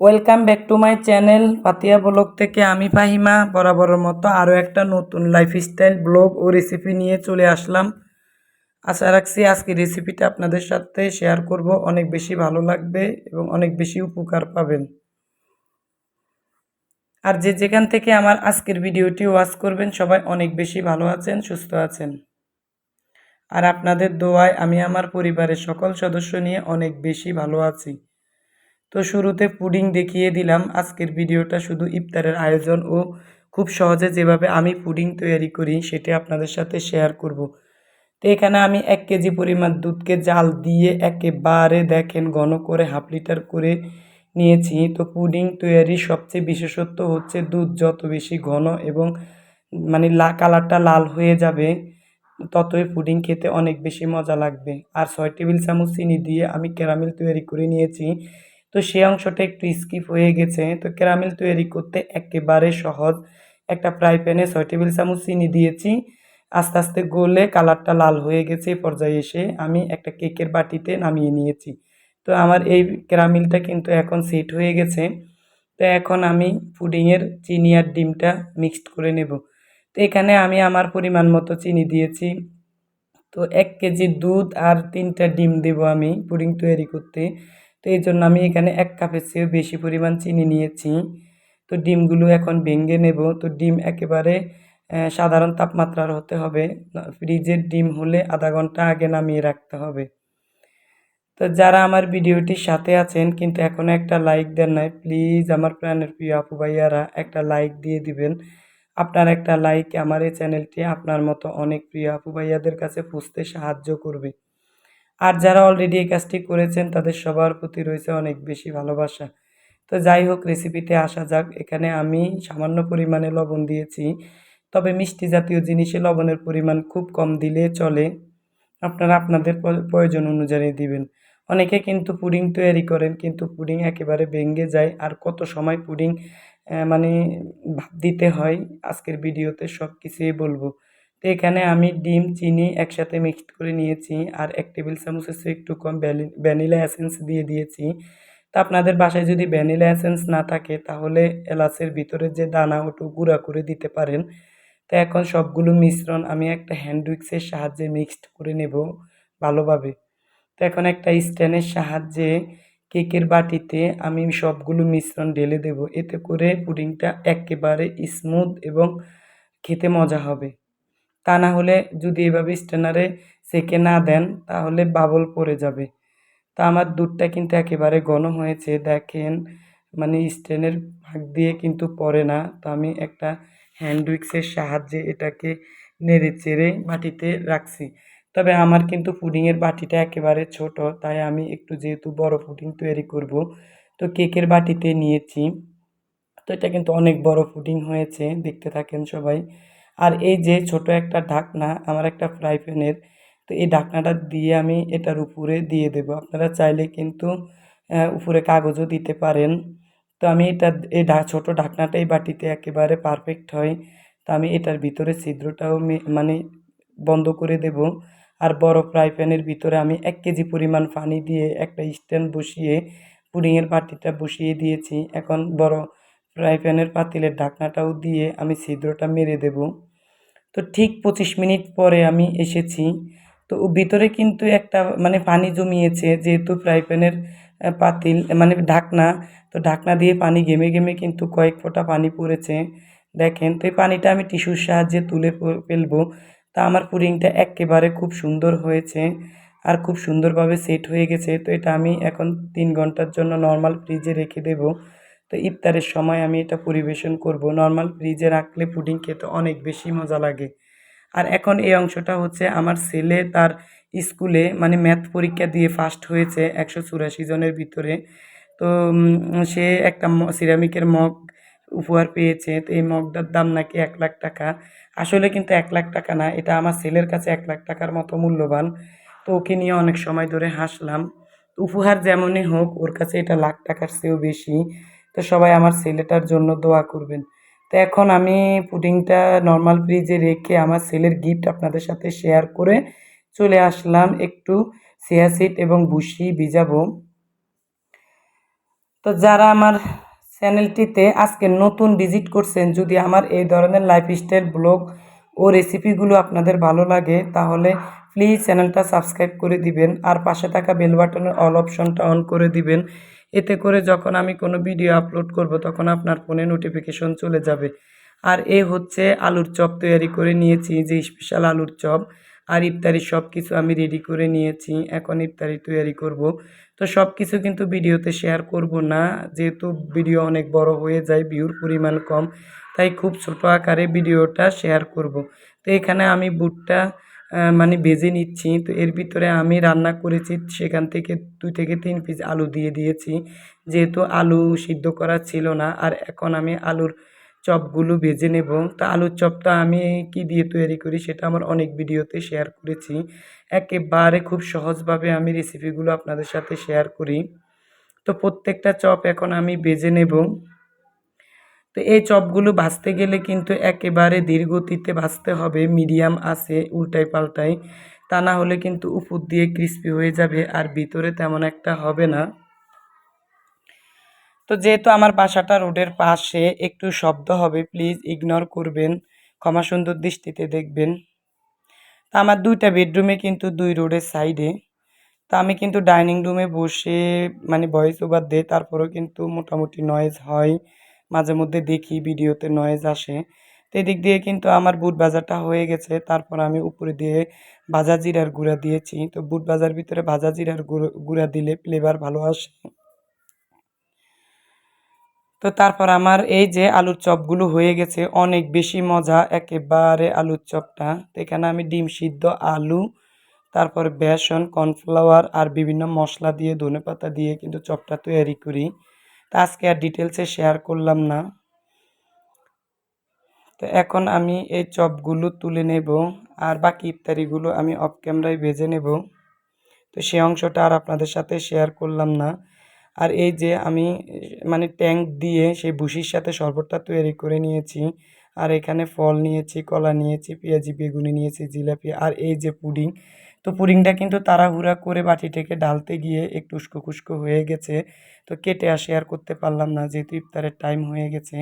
Welcome back to my channel Patiya blog থেকে আমি ফাহিমা। বরাবরের মতো আরও একটা নতুন লাইফস্টাইল ব্লগ ও রেসিপি নিয়ে চলে আসলাম। আশা রাখছি আজকে রেসিপিটা আপনাদের সাথে শেয়ার করব। অনেক বেশি ভালো লাগবে এবং অনেক বেশি উপকার পাবেন। আর যে যেখান থেকে আমার আজকের ভিডিওটি ওয়াচ করবেন, সবাই অনেক বেশি ভালো আছেন, সুস্থ আছেন। আর আপনাদের দোয়ায় আমি আমার পরিবারের সকল সদস্য নিয়ে অনেক বেশি ভালো আছি। তো শুরুতে পুডিং দেখিয়ে দিলাম। আজকের ভিডিওটা শুধু ইফতারের আয়োজন ও খুব সহজে যেভাবে আমি পুডিং তৈরি করি সেটি আপনাদের সাথে শেয়ার করব। তো এখানে আমি এক কেজি পরিমাণ দুধকে জাল দিয়ে একেবারে দেখেন ঘন করে হাফ লিটার করে নিয়েছি। তো পুডিং তৈরি সবচেয়ে বিশেষত্ব হচ্ছে দুধ যত বেশি ঘন এবং মানে লা কালারটা লাল হয়ে যাবে, ততই পুডিং খেতে অনেক বেশি মজা লাগবে। আর ছয় টেবিল চামচ চিনি দিয়ে আমি ক্যারামেল তৈরি করে নিয়েছি। তো সেই অংশটা একটু স্কিপ হয়ে গেছে। তো ক্যারামেল তৈরি করতে একেবারে সহজ। একটা ফ্রাই প্যানে ছয় টেবিল চামচ চিনি দিয়েছি। আস্তে আস্তে গলে কালারটা লাল হয়ে গেছে এই পর্যায়ে এসে আমি একটা কেকের বাটিতে নামিয়ে নিয়েছি। তো আমার এই ক্যারামেলটা কিন্তু এখন সেট হয়ে গেছে। তো এখন আমি পুডিংয়ের চিনি আর ডিমটা মিক্সড করে নেব। তো এখানে আমি আমার পরিমাণ মতো চিনি দিয়েছি। তো এক কেজি দুধ আর তিনটা ডিম দেব আমি পুডিং তৈরি করতে। তো এই জন্য আমি এখানে এক কাপের চেয়েও বেশি পরিমাণ চিনি নিয়েছি। তো ডিমগুলো এখন ভেঙে নেব। তো ডিম একেবারে সাধারণ তাপমাত্রার হতে হবে। ফ্রিজের ডিম হলে আধা ঘণ্টা আগে নামিয়ে রাখতে হবে। তো যারা আমার ভিডিওটির সাথে আছেন, কিন্তু এখনও একটা লাইক দেন নাই, প্লিজ আমার প্রাণের প্রিয় আপু ভাইয়ারা একটা লাইক দিয়ে দিবেন। আপনার একটা লাইক আমার এই চ্যানেলটি আপনার মতো অনেক প্রিয় আপু ভাইয়াদের কাছে পুষতে সাহায্য করবে। আর যারা অলরেডি এই কাজটি করেছেন, তাদের সবার প্রতি রয়েছে অনেক বেশি ভালোবাসা। তো যাই হোক রেসিপিতে আসা যাক। এখানে আমি সামান্য পরিমাণে লবণ দিয়েছি। তবে মিষ্টি জাতীয় জিনিসে লবণের পরিমাণ খুব কম দিলে চলে। আপনারা আপনাদের প্রয়োজন অনুযায়ী দিবেন। অনেকে কিন্তু পুডিং তৈরি করেন, কিন্তু পুডিং একেবারে ভেঙে যায়। আর কত সময় পুডিং মানে ভাপ দিতে হয়, আজকের ভিডিওতে সব কিছুই বলব। তো এখানে আমি ডিম, চিনি একসাথে মিক্সড করে নিয়েছি আর এক টেবিল চামচের চেয়ে একটু কম ভ্যানিলা এসেন্স দিয়ে দিয়েছি। তা আপনাদের বাসায় যদি ভ্যানিলা এসেন্স না থাকে তাহলে এলাচের ভিতরে যে দানা ওটু গুঁড়া করে দিতে পারেন। তো এখন সবগুলো মিশ্রণ আমি একটা হ্যান্ড উইক্সের সাহায্যে মিক্সড করে নেব ভালোভাবে। তো এখন একটা স্ট্যান্ডের সাহায্যে কেকের বাটিতে আমি সবগুলো মিশ্রণ ঢেলে দেব। এতে করে পুডিংটা একেবারে স্মুথ এবং খেতে মজা হবে। তা না হলে যদি এভাবে স্ট্যানারে সেকে না দেন, তাহলে বাবল পড়ে যাবে। তা আমার দুধটা কিন্তু একেবারে ঘন হয়েছে, দেখেন। মানে স্ট্যানের ভাগ দিয়ে কিন্তু পড়ে না। তো আমি একটা হ্যান্ড উইক্সের সাহায্যে এটাকে নেড়ে চেড়ে বাটিতে রাখছি। তবে আমার কিন্তু পুডিংয়ের বাটিটা একেবারে ছোট, তাই আমি একটু যেহেতু বড় পুডিং তৈরি করব, তো কেকের বাটিতে নিয়েছি। তো এটা কিন্তু অনেক বড় পুডিং হয়েছে, দেখতে থাকেন সবাই। আর এই যে ছোট একটা ঢাকনা, আমার একটা ফ্রাই প্যানের, তো এই ঢাকনাটা দিয়ে আমি এটার উপরে দিয়ে দেব। আপনারা চাইলে কিন্তু উপরে কাগজও দিতে পারেন। তো আমি এটা, এই ছোটো ঢাকনাটাই বাটিতে একেবারে পারফেক্ট হয়। তো আমি এটার ভিতরে ছিদ্রটাও মানে বন্ধ করে দেব। আর বড় ফ্রাই প্যানের ভিতরে আমি এক কেজি পরিমাণ পানি দিয়ে একটা স্ট্যান্ড বসিয়ে, পুডিংয়ের বাটিটা বসিয়ে দিয়েছি। এখন বড় ফ্রাই প্যানের পাতিলের ঢাকনাটাও দিয়ে আমি ছিদ্রটা মেরে দেব। তো ঠিক পঁচিশ মিনিট পরে আমি এসেছি। তো ভিতরে কিন্তু একটা মানে পানি জমিয়েছে, যেহেতু ফ্রাই প্যানের পাতিল মানে ঢাকনা। তো ঢাকনা দিয়ে পানি গেমে গেমে কিন্তু কয়েক ফোঁটা পানি পড়েছে। দেখেন, তো এই পানিটা আমি টিস্যুর সাহায্যে তুলে ফেলব। তা আমার পুডিংটা একেবারে খুব সুন্দর হয়েছে আর খুব সুন্দরভাবে সেট হয়ে গেছে। তো এটা আমি এখন তিন ঘণ্টার জন্য নর্মাল ফ্রিজে রেখে দেব। তো ইফতারের সময় আমি এটা পরিবেশন করব। নর্মাল ফ্রিজে রাখলে পুডিং খেতে অনেক বেশি মজা লাগে। আর এখন এই অংশটা হচ্ছে আমার ছেলে তার স্কুলে মানে ম্যাথ পরীক্ষা দিয়ে ফার্স্ট হয়েছে একশো চুরাশি জনের ভিতরে। তো সে একটা সিরামিকের মগ উপহার পেয়েছে। তো এই মগটার দাম নাকি এক লাখ টাকা। আসলে কিন্তু এক লাখ টাকা না, এটা আমার ছেলের কাছে এক লাখ টাকার মতো মূল্যবান। তো ওকে নিয়ে অনেক সময় ধরে হাসলাম। উপহার যেমনই হোক, ওর কাছে এটা লাখ টাকার চেয়েও বেশি। তো সবাই আমার ছেলেটার জন্য দোয়া করবেন। তো এখন আমি পুডিংটা নর্মাল ফ্রিজে রেখে আমার ছেলের গিফট আপনাদের সাথে শেয়ার করে চলে আসলাম একটু সিয়াসিড এবং বুশি ভিজাবো। তো যারা আমার চ্যানেলটিতে আজকে নতুন ভিজিট করছেন, যদি আমার এই ধরনের লাইফস্টাইল ব্লগ ও রেসিপিগুলো আপনাদের ভালো লাগে, তাহলে প্লিজ চ্যানেলটা সাবস্ক্রাইব করে দিবেন আর পাশে থাকা বেল বাটনের অল অপশনটা অন করে দিবেন। এতে করে যখন আমি কোনো ভিডিও আপলোড করব, তখন আপনার ফোনে নোটিফিকেশন চলে যাবে। আর এ হচ্ছে আলুর চপ তৈরি করে নিয়েছি, যে স্পেশাল আলুর চপ। আর ইফতারি সব কিছু আমি রেডি করে নিয়েছি, এখন ইফতারি তৈরি করব। তো সব কিছু কিন্তু ভিডিওতে শেয়ার করব না, যেহেতু ভিডিও অনেক বড় হয়ে যায় ভিউর পরিমাণ কম, তাই খুব ছোট আকারে ভিডিওটা শেয়ার করব। তো এখানে আমি বুটটা মানে ভেজে নিচ্ছি। তো এর ভিতরে আমি রান্না করেছি সেখান থেকে দুই থেকে তিন পিস আলু দিয়ে দিয়েছি। যেহেতু আলু সিদ্ধ করা ছিল না, আর এখন আমি আলুর চপগুলো ভেজে নেব। তো আলুর চপটা আমি কি দিয়ে তৈরি করি সেটা আমার অনেক ভিডিওতে শেয়ার করেছি। একেবারে খুব সহজভাবে আমি রেসিপিগুলো আপনাদের সাথে শেয়ার করি। তো প্রত্যেকটা চপ এখন আমি ভেজে নেব। তো এই চপগুলো ভাজতে গেলে কিন্তু একেবারে ধীর গতিতে ভাজতে হবে, মিডিয়াম আছে উল্টাই পাল্টাই তা না হলে কিন্তু উপর দিয়ে ক্রিস্পি হয়ে যাবে আর ভিতরে তেমন একটা হবে না। তো যেহেতু আমার বাসাটা রোডের পাশে, একটু শব্দ হবে প্লিজ ইগনোর করবেন, ক্ষমা সুন্দর দৃষ্টিতে দেখবেন। তা আমার দুইটা বেডরুমে কিন্তু দুই রোডের সাইডে তা আমি কিন্তু ডাইনিং রুমে বসে মানে ভয়েস ওভার দিই তারপরেও কিন্তু মোটামুটি নয়েজ হয়। মাঝে মধ্যে দেখি ভিডিওতে নয়েজ আসে। তো এদিক দিয়ে কিন্তু আমার বুট ভাজাটা হয়ে গেছে। তারপর আমি উপরে দিয়ে ভাজা জিরার গুঁড়া দিয়েছি। তো বুট ভাজার ভিতরে ভাজা জিরার গুঁড়ো দিলে ফ্লেভার ভালো আসে। তো তারপর আমার এই যে আলুর চপগুলো হয়ে গেছে, অনেক বেশি মজা একেবারে আলুর চপটা। তো এখানে আমি ডিম সিদ্ধ আলু, তারপর বেসন কর্নফ্লাওয়ার আর বিভিন্ন মশলা দিয়ে ধনেপাতা দিয়ে কিন্তু চপটা তৈরি করি। তা আজকে আর ডিটেলসে শেয়ার করলাম না। তো এখন আমি এই চপগুলো তুলে নেব আর বাকি ইফতারিগুলো আমি অফ ক্যামেরায় ভেজে নেব। তো সেই অংশটা আর আপনাদের সাথে শেয়ার করলাম না। আর এই যে আমি মানে ট্যাঙ্ক দিয়ে সেই ভুসির সাথে শরবতটা তৈরি করে নিয়েছি। আর এখানে ফল নিয়েছি, কলা নিয়েছি, পেঁয়াজি, বেগুনি নিয়েছি, জিলাপি আর এই যে পুডিং তো পুরিংটা কিন্তু তাড়াহুড়া করে বাটি থেকে ডালতে গিয়ে একটু উস্কো খুস্কো হয়ে গেছে। তো কেটে আর শেয়ার করতে পারলাম না, যেহেতু ইফতারের টাইম হয়ে গেছে।